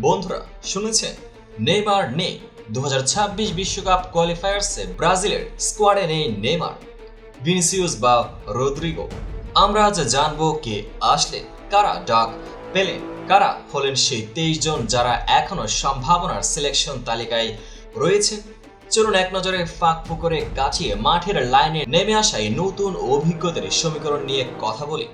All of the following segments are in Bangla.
বন্ধুরা, শুনেছেন? নেইমার নেই। দু বিশ্বকাপ কোয়ালিফায়ার্সে ব্রাজিলের স্কোয়াডে নেই নেইমার, ভিনিসিউস বা রদ্রিগো। আমরা আজ জানব কে আসলে, কারা ডাক পেলেন, কারা হলেন সেই তেইশ জন যারা এখনও সম্ভাবনার সিলেকশন তালিকায় রয়েছে। চলুন এক নজরে ফাঁক ফুকরে কাটিয়ে মাঠের লাইনে নেমে আসা এই নতুন অভিজ্ঞতার সমীকরণ নিয়ে কথা বলি।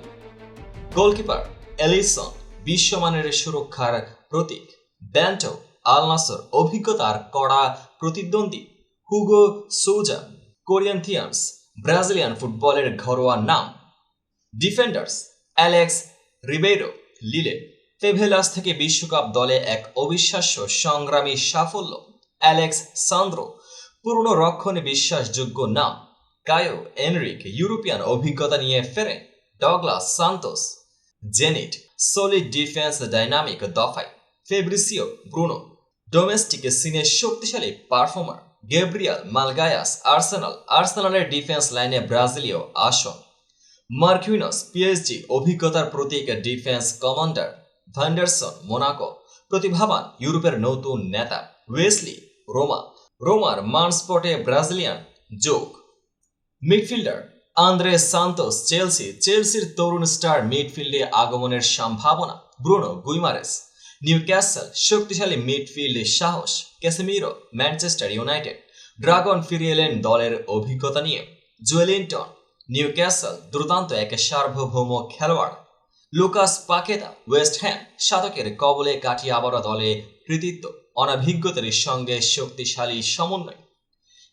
গোলকিপার এলিসন বিশ্বমানের সুরক্ষার প্রতীক। ব্যান্টো, আল নাসর অভিজ্ঞতার কড়া প্রতিদ্বন্দ্বী। হুগো, সৌজা কোরিয়ান্থিয়ান্স ব্রাজিলিয়ান ফুটবলের ঘরোয়া নাম। ডিফেন্ডার্স, অ্যালেক্স রিবেরো, লিলে। ফেভেলাস থেকে বিশ্বকাপ দলে এক অবিশ্বাস্য সংগ্রামী সাফল্য। অ্যালেক্স সান্দ্রো, পুরনো রক্ষণে বিশ্বাসযোগ্য নাম। কায়ো এনরিক, ইউরোপিয়ান অভিজ্ঞতা নিয়ে ফেরেন Douglas Santos, Zenit, solid defence dynamic দফায়। ফেব্রিসিও, ব্রুনো ডোমেস্টিক সিনের শক্তিশালী পারফর্মার গেব্রিয়াল মালগায়াস, আর্সেনাল, আর্সেনালের ডিফেন্স লাইনে ব্রাজিলীয় আসন। মার্কুইনস, পিএসজি, অভিজ্ঞতার প্রতীক ডিফেন্স কমান্ডার ভ্যান্ডারসন মোনাকো, প্রতিভাবান ইউরোপের নতুন নেতা ওয়েসলি, রোমা, রোমার মানস্পটে ব্রাজিলিয়ান যোগ। মিডফিল্ডার আন্দ্রে সান্তোস, চেলসি, চেলসির তরুণ স্টার মিডফিল্ডে আগমনের সম্ভাবনা, ব্রুনো গুইমারেস। নিউ ক্যাসেল শক্তিশালী মিডফিল্ডে সাহস ক্যাসেমিরো ম্যানচেস্টার ইউনাইটেড ড্রাগন ফিরে এলেন দলের অভিজ্ঞতা নিয়ে। জুয়েলিংটন নিউ ক্যাসেল দুর্দান্ত এক সার্বভৌম খেলোয়াড়। লুকাস পাকেদা ওয়েস্ট হ্যাম শতকের কবলে কাটিয়ে আবারও দলে কৃতিত্ব, অনভিজ্ঞতার সঙ্গে শক্তিশালী সমন্বয়।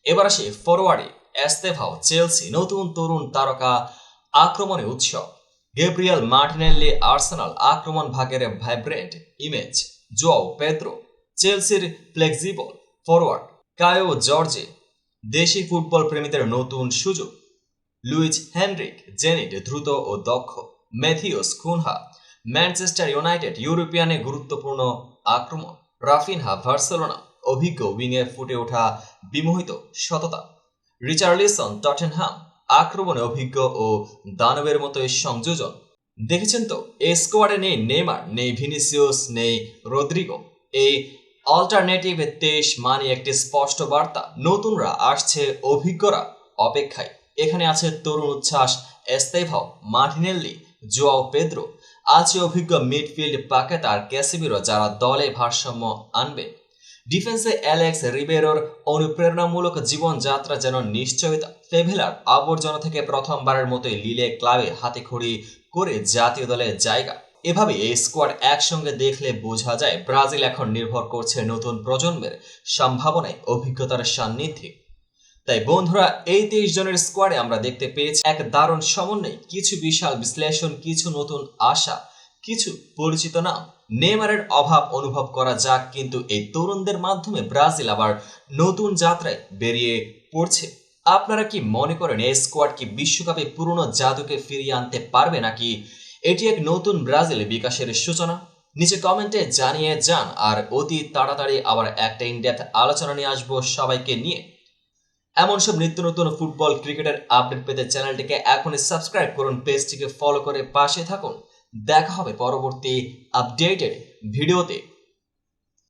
এবার আসে ফরওয়ার্ডে এস্তেভাও চেলসি নতুন তরুণ তারকা আক্রমণে উৎসব গেব্রিয়াল মার্টিনেল্লি আর্সেনাল আক্রমণ ভাগের ভাইব্রেন্ট ইমেজ জোয়াও পেদ্রো চেলসির ফ্লেক্সিবল ফরওয়ার্ড কায়ো জর্জে দেশি ফুটবল প্রেমীদের নতুন সুযোগ লুইজ হেনরিক জেনিট দ্রুত ও দক্ষ ম্যাথিওস কুনহা ম্যানচেস্টার ইউনাইটেড ইউরোপিয়ানে গুরুত্বপূর্ণ আক্রমণ রাফিনহা ভার্সেলোনা অভিজ্ঞ উইংয়ে ফুটে ওঠা বিমোহিত সততা রিচার্লিসন টটেনহাম আক্রমণে অভিজ্ঞ ও দানবের মতো এই সংযোজন। দেখেছেন তো এই স্কোয়াডে নেই নেইমার, নেই ভিনিসিয়াস নেই রদ্রিগো। এই অল্টারনেটিভ তেইশ মানে একটি স্পষ্ট বার্তা, নতুনরা আসছে অভিজ্ঞরা অপেক্ষায়। এখানে আছে তরুণ উচ্ছ্বাস এস্তেভাও মার্টিনেল্লি, জোয়াও পেদ্রো। আছে অভিজ্ঞ মিডফিল্ড পাকেত আর ক্যাসিমিরো, যারা দলে ভারসাম্য আনবে। ডিফেন্সে অ্যালেক্স রিবেরোর অনুপ্রেরণামূলক জীবনযাত্রা যেন নিশ্চয়তা ফেভেলার আবর্জনা থেকে প্রথমবারের মতোই লিলে ক্লাবে হাতে খড়ি করে জাতীয় দলে জায়গা। এভাবে এই স্কোয়াড একসঙ্গে দেখলে বোঝা যায় ব্রাজিল এখন নির্ভর করছে নতুন প্রজন্মের সম্ভাবনায়, অভিজ্ঞতার সান্নিধ্যে। তাই বন্ধুরা, এই তেইশ জনের স্কোয়াডে আমরা দেখতে পেয়েছি এক দারুণ সমন্বয়, কিছু বিশাল বিশ্লেষণ, কিছু নতুন আশা। কিছু পরিচিত নাম। নেমারের অভাব অনুভব করা যাক, কিন্তু এই তরুণদের মাধ্যমে ব্রাজিল আবার নতুন যাত্রায় বেরিয়ে পড়ছে। আপনারা কি মনে করেন এই স্কোয়াড কি বিশ্বকাপে পুরনো জাদুকে ফিরিয়ে আনতে পারবে নাকি এটি এক নতুন ব্রাজিল বিকাশের সূচনা? নিচে কমেন্টে জানিয়ে যান, আর অতি তাড়াতাড়ি আবার একটা ইন্ডিয়াতে আলোচনা নিয়ে আসব সবাইকে নিয়ে। এমন সব নিত্য নতুন ফুটবল ক্রিকেটের আপডেট পেতে চ্যানেলটিকে এখনই সাবস্ক্রাইব করুন পেজটিকে ফলো করে পাশে থাকুন। দেখা হবে পরবর্তী আপডেটেড ভিডিওতে।